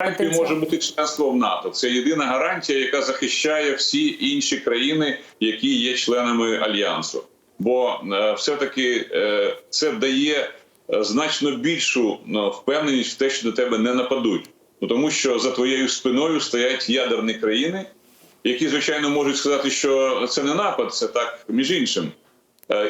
гарантією може бути членство в НАТО. Це єдина гарантія, яка захищає всі інші країни, які є членами альянсу. Бо е, все-таки е, це дає е, значно більшу ну, впевненість в те, що до тебе не нападуть. Ну тому що за твоєю спиною стоять ядерні країни, які звичайно можуть сказати, що це не напад, це так між іншим.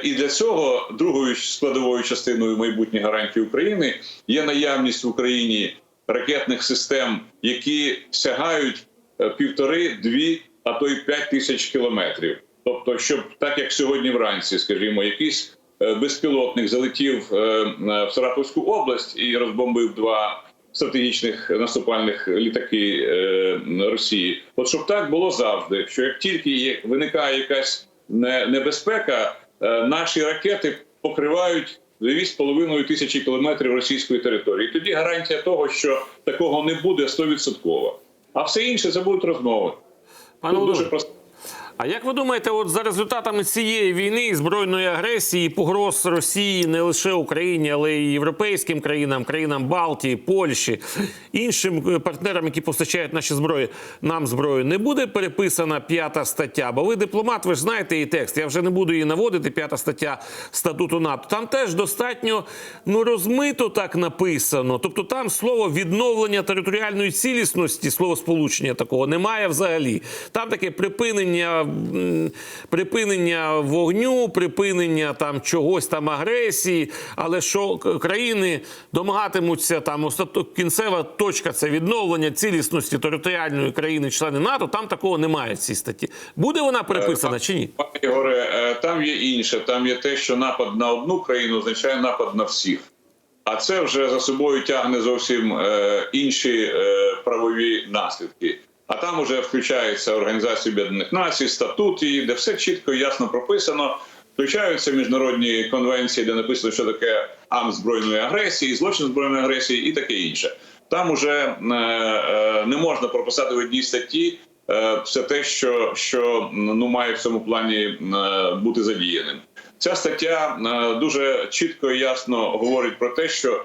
І для цього другою складовою частиною майбутніх гарантій України є наявність в Україні ракетних систем, які сягають е, півтори-дві, а то й п'ять тисяч кілометрів. Тобто, щоб так як сьогодні вранці, скажімо, якийсь е, безпілотник залетів е, в Саратовську область і розбомбив два стратегічних наступальних літаки Росії. От щоб так було завжди, що як тільки виникає якась небезпека, наші ракети покривають 2,5 тисячі кілометрів російської території. І тоді гарантія того, що такого не буде 100%. А все інше це будуть розмови. Пане Тут дуже просто. А як ви думаєте, от за результатами цієї війни, і збройної агресії, погроз Росії не лише Україні, але й європейським країнам, країнам Балтії, Польщі, іншим е, партнерам, які постачають наші зброї, нам зброю, не буде переписана п'ята стаття? Бо ви дипломат, ви ж знаєте її текст. Я вже не буду її наводити. П'ята стаття статуту НАТО. Там теж достатньо ну розмито так написано. Тобто там слово відновлення територіальної цілісності, слово сполучення такого немає взагалі. Там таке припинення, припинення вогню, припинення там чогось там агресії, але що країни домагатимуться там остато- кінцева точка це відновлення цілісності територіальної країни, члени НАТО. Там такого немає в цій статті. Буде вона переписана чи ні? Ігоре, е, там є інше. Там є те, що напад на одну країну означає напад на всіх. А це вже за собою тягне зовсім е, інші е, правові наслідки. А там вже включається Організація Об'єднаних Націй, статут її, де все чітко і ясно прописано. Включаються міжнародні конвенції, де написано, що таке акт збройної агресії, злочин збройної агресії і таке інше. Там уже е, е, не можна прописати в одній статті е, все те, що, що ну має в цьому плані бути задіяним. Ця стаття дуже чітко і ясно говорить про те, що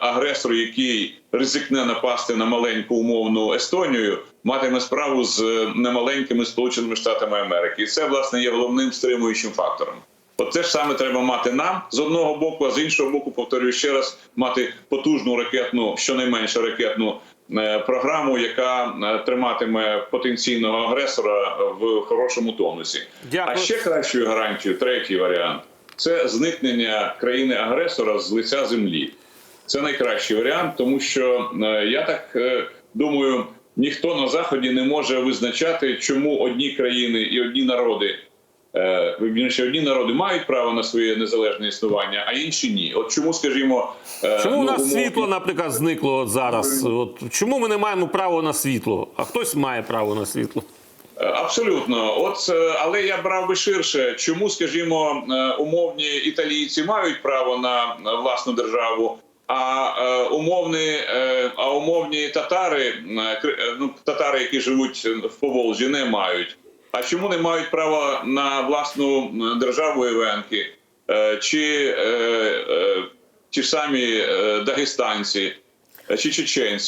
агресор, який ризикне напасти на маленьку умовну Естонію, матиме справу з е, немаленькими Сполученими Штатами Америки, і це власне є головним стримуючим фактором. От це ж саме треба мати нам з одного боку, а з іншого боку, повторюю ще раз, мати потужну ракетну, щонайменше ракетну е, програму, яка е, триматиме потенційного агресора в хорошому тонусі. Дякую. А ще кращою гарантією, третій варіант це зникнення країни-агресора з лиця землі. Це найкращий варіант, тому що е, я так е, думаю, ніхто на заході не може визначати, чому одні країни і одні народи. е, одні народи мають право на своє незалежне існування, а інші ні. От чому, скажімо, Чому у ну, нас умовні- світло, наприклад, зникло от зараз? От чому ми не маємо права на світло? А хтось має право на світло? Абсолютно, от але я брав би ширше. Чому, скажімо, умовні італійці мають право на власну державу, а е, умовні, е, а умовні татари, е, е, ну татари, які живуть в Поволжі, не мають. А чому не мають права на власну державу Івенки Е, чи е, е, ті самі е, дагестанці, е, чи чеченці?